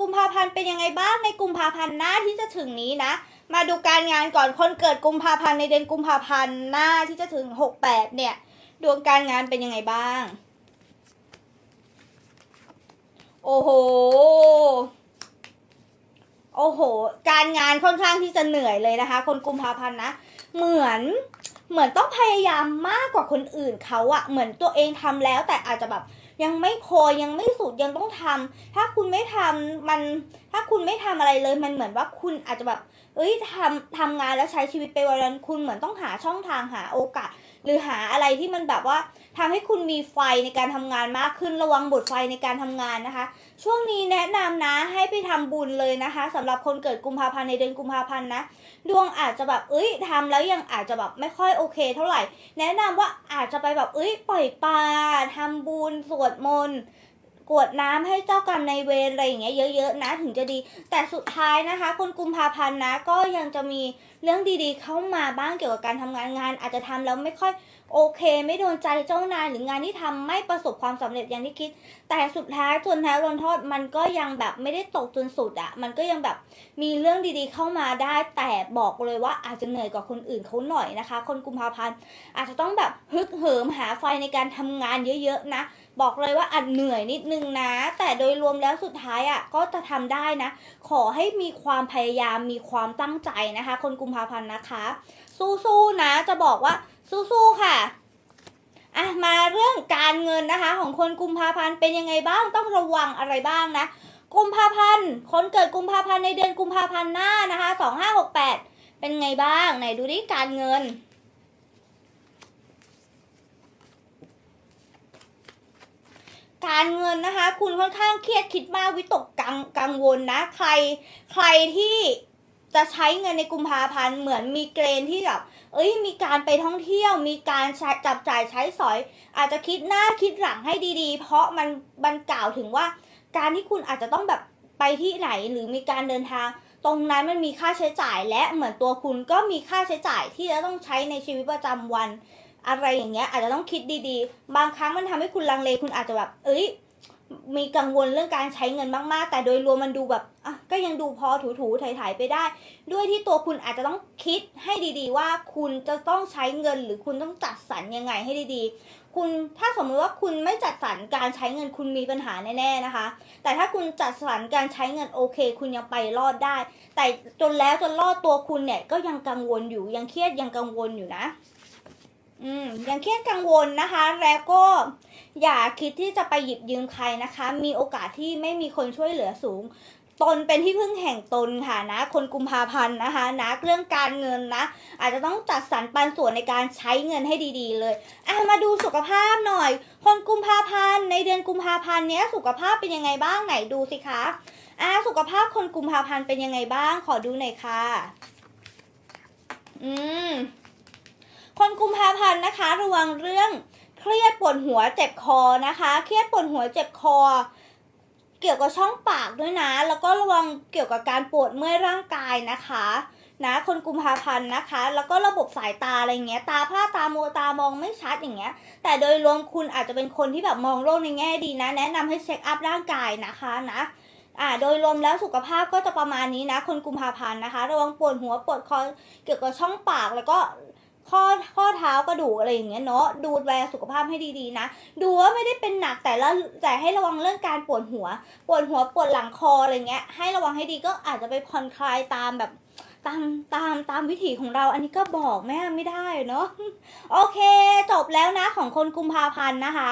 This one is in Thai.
กุมภาพันธ์เป็นยังไงบ้างในกุมภาพันธ์หน้าที่จะถึงนี้นะ มาดูการงานก่อนคนเกิดกุมภาพันธ์ในเดือนกุมภาพันธ์หน้าที่จะถึงหกแปดเนี่ย ดวงการงานเป็นยังไงบ้าง โอ้โห โอ้โห การงานค่อนข้างที่จะเหนื่อยเลยนะคะ คนกุมภาพันธ์นะ เหมือนเหมือนต้องพยายามมากกว่าคนอื่นเขาอะเหมือนตัวเองทำแล้วแต่อาจจะแบบ ยังไม่พอยังไม่สุดยังต้องทำถ้าคุณไม่ทำมันถ้าคุณไม่ทำอะไรเลยมันเหมือนว่าคุณอาจจะแบบเอ้ยทำทำงานแล้วใช้ชีวิตไปวันๆคุณเหมือนต้องหาช่องทางหาโอกาส หรือหาอะไรที่มันแบบว่า ทำให้คุณมีไฟในการทำงานมากขึ้นระวังบทไฟในการทำงานนะคะ ช่วงนี้แนะนำนะให้ไปทำบุญเลยนะคะสำหรับคนเกิดกุมภาพันธ์ในเดือนกุมภาพันธ์นะดวงอาจจะแบบเอ้ยทำแล้วยังอาจจะแบบไม่ค่อยโอเค เท่าไหร่ แนะนำว่าอาจจะไปแบบเอ้ยปล่อยปลาทำบุญสวดมนต์ กวดน้ำให้เจ้ากรรมในเวรอะไรอย่างเงี้ยเยอะๆนะถึงจะดี แต่สุดท้ายนะคะคนกุมภาพันธ์นะก็ยังจะมีเรื่องดีๆ เข้ามาบ้างเกี่ยวกับการทำงานงาน อาจจะทำแล้วไม่ค่อยโอเค ไม่โดนใจเจ้านายหรืองานที่ทำไม่ประสบความสำเร็จอย่างที่คิด แต่สุดท้ายจนแท้รนโทษมันก็ยังแบบไม่ได้ตกจนสุดอะมันก็ยังแบบมีเรื่องดีๆ เข้ามาได้แต่บอกเลยว่าอาจจะเหนื่อยกว่าคนอื่นเขาหน่อยนะคะ คนกุมภาพันธ์อาจจะต้องแบบฮึกเหิมหาไฟในการทำงานเยอะๆนะ บอกเลยว่าอาจเหนื่อยนิดนึงนะ แต่โดยรวมแล้วสุดท้ายอะก็จะทำได้นะ ขอให้มีความพยายามมีความตั้งใจนะคะ คนกุมภาพันธ์นะคะ สู้ๆนะจะบอกว่าสู้ๆค่ะอะมาเรื่องการเงินนะคะ ของคนกุมภาพันธ์เป็นยังไงบ้างต้องระวังอะไรบ้างนะกุมภาพันธ์คนเกิดกุมภาพันธ์ในเดือนกุมภาพันธ์หน้านะคะสองห้าหกแปดเป็นไงบ้างไหนดูดิการเงิน การเงินนะคะ คุณค่อนข้างเครียดคิดมากวิตกกังกังวลนะ ใครใครที่จะใช้เงินในกุมภาพันธ์เหมือนมีเกณฑ์ที่แบบเอ้ยมีการไปท่องเที่ยว มีการจับจ่ายใช้สอย อาจจะคิดหน้าคิดหลังให้ดีๆ เพราะมันมันกล่าวถึงว่า การที่คุณอาจจะต้องแบบไปที่ไหนหรือมีการเดินทาง ตรงนั้นมันมีค่าใช้จ่ายและเหมือนตัวคุณก็มีค่าใช้จ่ายที่จะต้องใช้ในชีวิตประจำวัน อะไรอย่างเงี้ยอาจจะต้องคิดดีๆ บางครั้งมันทำให้คุณลังเลคุณอาจจะแบบ เอ้ย มีกังวลเรื่องการใช้เงินมากๆ แต่โดยรวมมันดูแบบอะก็ยังดูพอถูๆถ่ายๆไปได้ ด้วยที่ตัวคุณอาจจะต้องคิดให้ดีๆ ว่าคุณจะต้องใช้เงินหรือคุณต้องจัดสรรยังไงให้ดีๆ คุณถ้าสมมติว่าคุณไม่จัดสรรการใช้เงินคุณมีปัญหาแน่ๆนะคะ แต่ถ้าคุณจัดสรรการใช้เงินโอเค คุณยังไปรอดได้ แต่จนแล้วจนรอดตัวคุณเนี่ยก็ยังกังวลอยู่ยังเครียดยังกังวลอยู่นะ อืมยังเครียดกังวลนะคะ แล้วก็อย่าคิดที่จะไปหยิบยืมใครนะคะ มีโอกาสที่ไม่มีคนช่วยเหลือสูง ตนเป็นที่พึ่งแห่งตนค่ะนะ คนกุมภาพันธ์นะคะนะเรื่องการเงินนะ อาจจะต้องจัดสรรปันส่วนในการใช้เงินให้ดีๆ เลยอะมาดูสุขภาพหน่อย คนกุมภาพันธ์ในเดือนกุมภาพันธ์เนี้ยสุขภาพเป็นยังไงบ้างไหนดูสิคะอะสุขภาพคนกุมภาพันธ์เป็นยังไงบ้าง ขอดูหน่อยค่ะ อืม คนกุมภาพันธ์นะคะ ระวังเรื่องเครียดปวดหัวเจ็บคอนะคะ เครียดปวดหัวเจ็บคอ เกี่ยวกับช่องปากด้วยนะ แล้วก็ระวังเกี่ยวกับการปวดเมื่อยร่างกายนะคะนะคนกุมภาพันธ์นะคะ แล้วก็ระบบสายตาอะไรเงี้ย ตาผ้าตาโมตามองไม่ชัดอย่างเงี้ย แต่โดยรวมคุณอาจจะเป็นคนที่แบบมองโลกในแง่ดีนะ แนะนำให้เช็คอัพร่างกายนะคะนะอ่าโดยรวมแล้วสุขภาพก็จะประมาณนี้นะ คนกุมภาพันธ์นะคะ ระวังปวดหัวปวดคอเกี่ยวกับช่องปากแล้วก็ ข้อข้อเท้ากระดูกอะไรอย่างเงี้ยเนาะดูแลสุขภาพให้ดีๆนะ ดูว่าไม่ได้เป็นหนักแต่ละแต่ให้ระวังเรื่องการปวดหัว ปวดหัวปวดหลังคออะไรเงี้ย ให้ระวังให้ดีก็อาจจะไปผ่อนคลายตามแบบตามตามตามวิถีของเราอันนี้ก็บอกแม่ไม่ได้เนาะโอเค จบแล้วนะของคนกุมภาพันธ์นะคะ